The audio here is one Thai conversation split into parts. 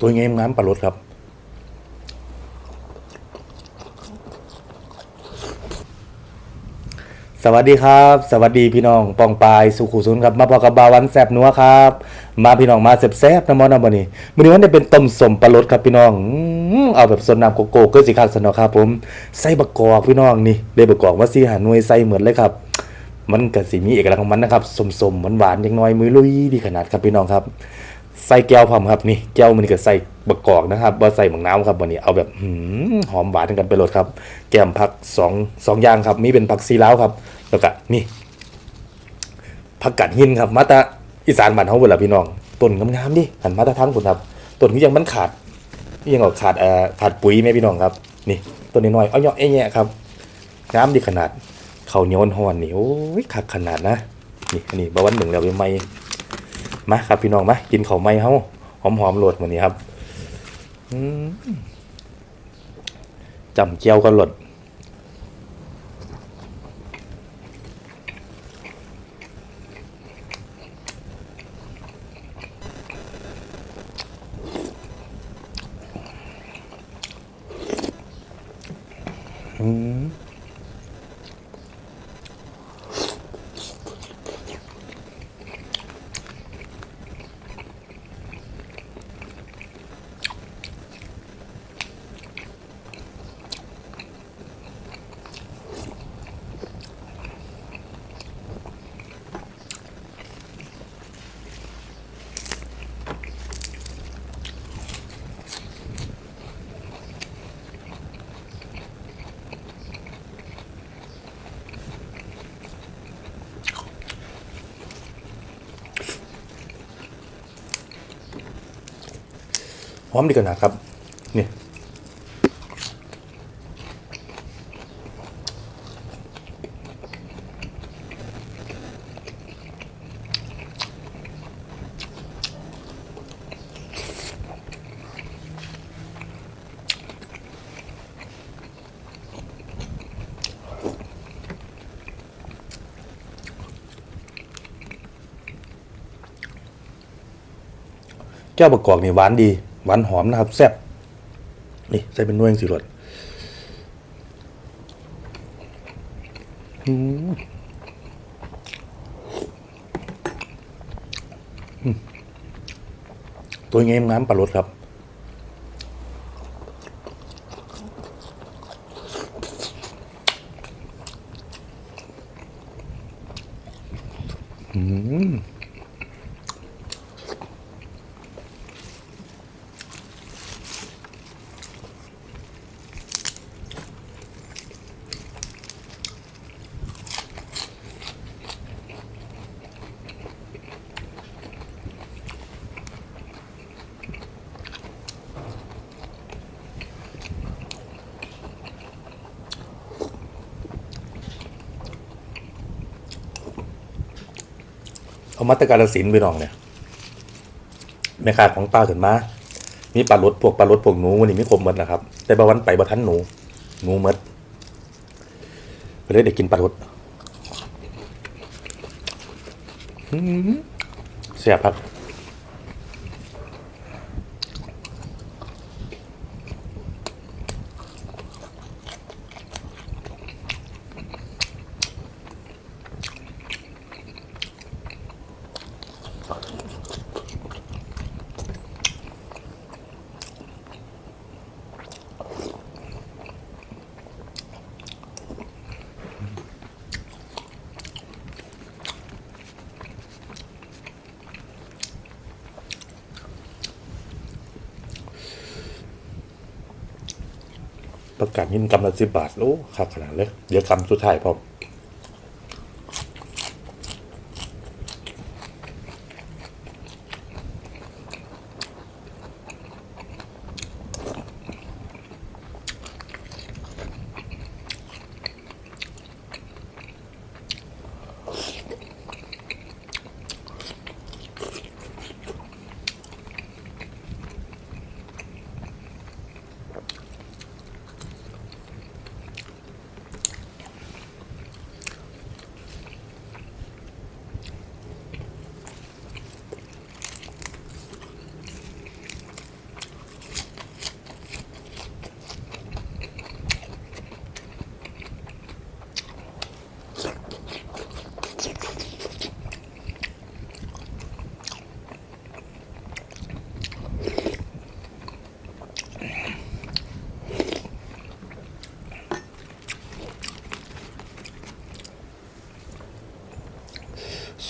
ตัวเงี้ยน้ำปลารสครับ สวัสดีครับ สวัสดีพี่น้องปองปายสุขุสุนครับ มาพอกับบาวันแซบนัวครับ มาพี่น้องมาแซบๆนะมอนะบันนี้มื้อนี้มันได้เป็นต้มสมปลารสครับพี่น้องเอาแบบสนน้ำโกโก้กิดสิคักสนอครับผมใส่บะกอกพี่น้องนี่ได้บะกอกว่าสิหาหน่วยใส่เหมือนเลยครับมันก็สิมีเอกลักษณ์ของมันนะครับสมๆหวานๆจังน้อยมือลุยดีขนาดครับพี่น้องครับ ใส่แก้วพร้อมครับนี่แก้วมันก็ใส่บะกอกนะครับบ่ใส่หมักน้ำครับวันนี้เอาแบบหืมหอมหวานกันไปเลยครับ แก้มผักสองสองอย่างครับมีเป็นผักซีลาวครับ แล้วก็นี่ผักกัดหินครับมาตาอีสานบ้านเฮาเวลาพี่น้องต้นงามๆดิหันมาตาทั้งพุ่นครับต้นที่ยังมันขาดยังออกขาดเอ่อขาดปุ๋ยแม่พี่น้องครับ นี่ต้นน้อยๆอาเนาะไอ้แง่ครับงามดีขนาดข้าวเหนียวห่อนๆนี่โอ้ยคักขนาดนะนี่อันนี้บะวันหนึ่งแล้วยังไม่ มาครับพี่น้องมากินข้าวไม้เฮาหอมหอมๆโหลดวันนี้ครับจำเจียวก็โหลดอืม หอมดีขนาดครับ นี่แก้วประกอบนี่หวานดี หวานหอมนะครับแซ่บนี่ใส่เป็นน่วยังสิรสอืมอืมตัวเงี้ยน้ำปลารสครับ อืม มาตรการศิลป์ไปน้องเนี่ยแม่ค้าของป้าขึ้นมามีปลารสพวกปลารสพวกหนูวันนี้มีคมหมดนะครับ แต่บางวันไปบ่ทันหนู หนูหมดไปเลยเด็กินปลารสอืมเสียบครับ ประกาศยินกำละสิบบาทโอ้ขาขนาดเลย เดี๋ยวคำสุดท้ายพร้อม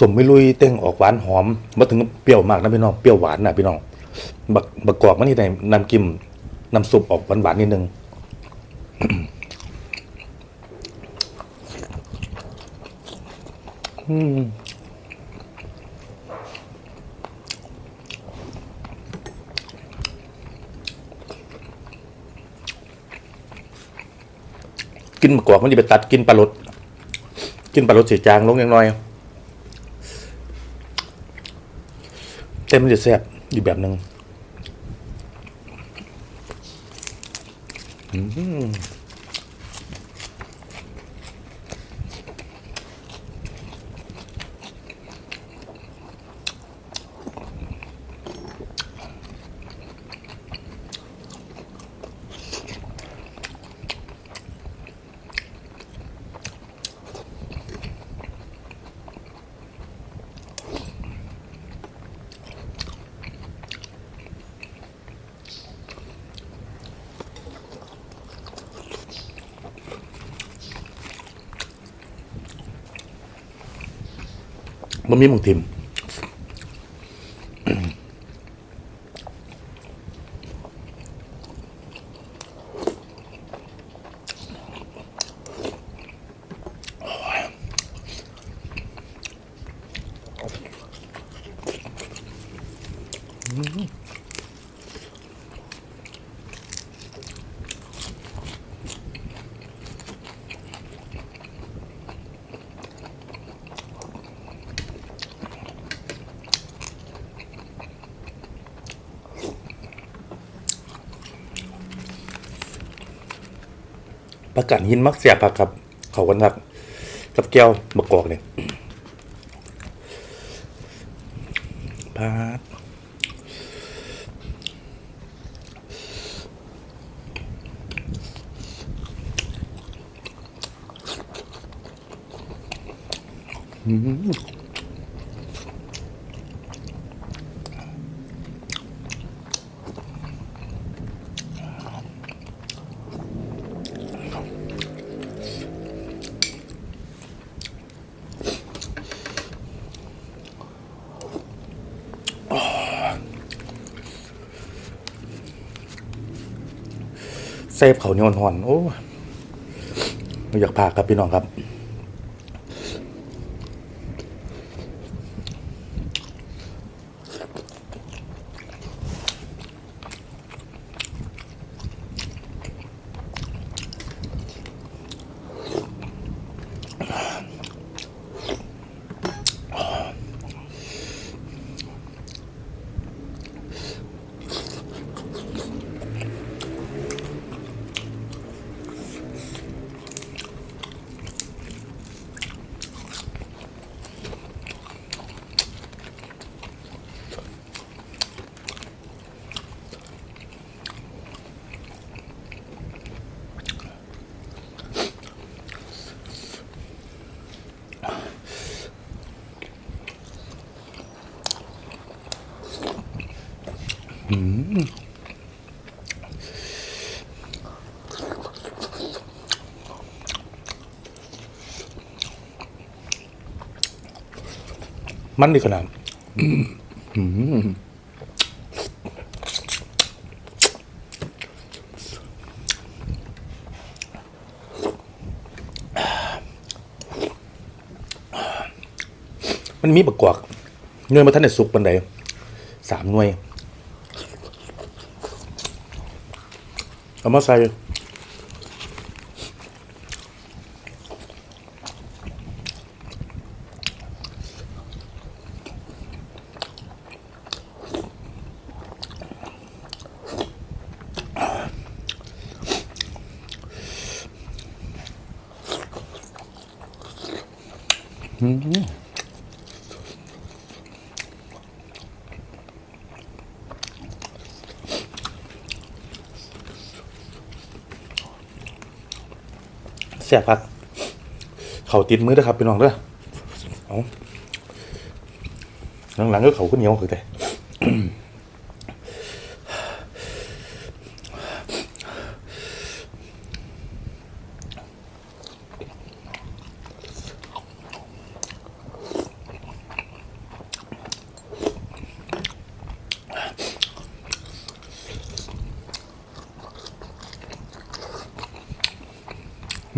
สมไม่ลุยเต้งออกหวานหอมมาถึงเปรี้ยวมากนะพี่น้องเปรี้ยวหวานนะพี่น้องบักบักกอกมันนี่ในน้ำกิมน้ำซุปออกหวานหวานนิดนึงอืมกินบักอกมันจะไปตัดกินปลาลดกินปลาลดสียจางลงอย่างน้อย เต็มจะแซ่บอีกแบบหนึ่งอืม มันมีหมึงทิม ประกาศหินมักเสียบผักกับเขากันนักกับแก้วมะกอกเนี่ยพาดอืม เซฟเขาเหนียวหอนๆโอ้ไม่อยากพากครับพี่น้องครับ มันดีขนาดมันมีบักกวกเนื้อมาท่านในสุกปันใดสามหน่วย เอามาใส่ แซ่บครับเขาติดมือด้อครับพี่น้องเด้อเอาหลังๆก็เขาขึ้นเหนียวคือแต่ ม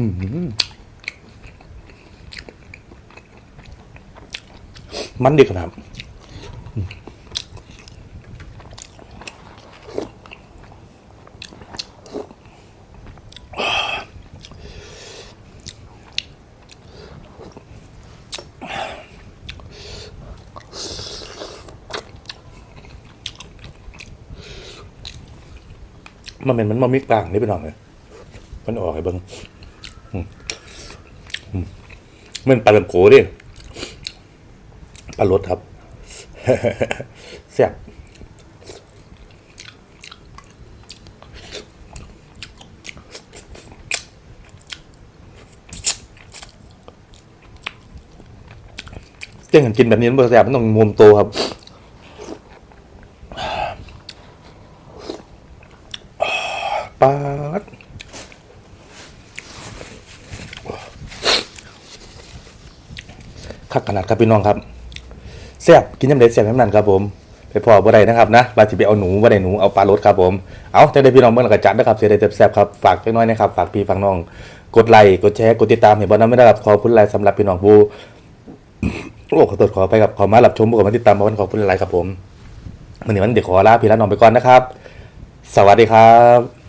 ันดีขนาดมันเป็นมันมามิกลางนี่ไปหน่อยเลยมันออกไอ้เบิ้งอืมอืมเห มันปลาลำโขดิปลารสครับแซ่บเจ้งกันกินแบบนี้มันแซ่บมันต้องมุมโตครับ ปาด คักขนาดครับพี่น้องครับแซ่บกินยำเด็ดแซ่บน้ำนั่นครับผมไปพอบ่ได้นะครับนะบาสิไปเอาหนูบ่ได้หนูเอาปลารสครับผมเอาจะได้พี่น้องเบิ่งแล้วก็จัดนะครับเสียได้แซ่บครับฝากจักน้อยนะครับฝากพี่ฝากน้อง กดไลค์กดแชร์กดติดตามให้บ่นำไม่ได้ครับขอบคุณหลายสำหรับพี่น้องผู้โอ้ขอโทษขอไปครับขอมารับชมขอมาติดตามบ่วันขอบคุณหลายครับผมวันนี้วันเด็กขอลาพี่ละน้องไปก่อนนะครับ สวัสดีครับ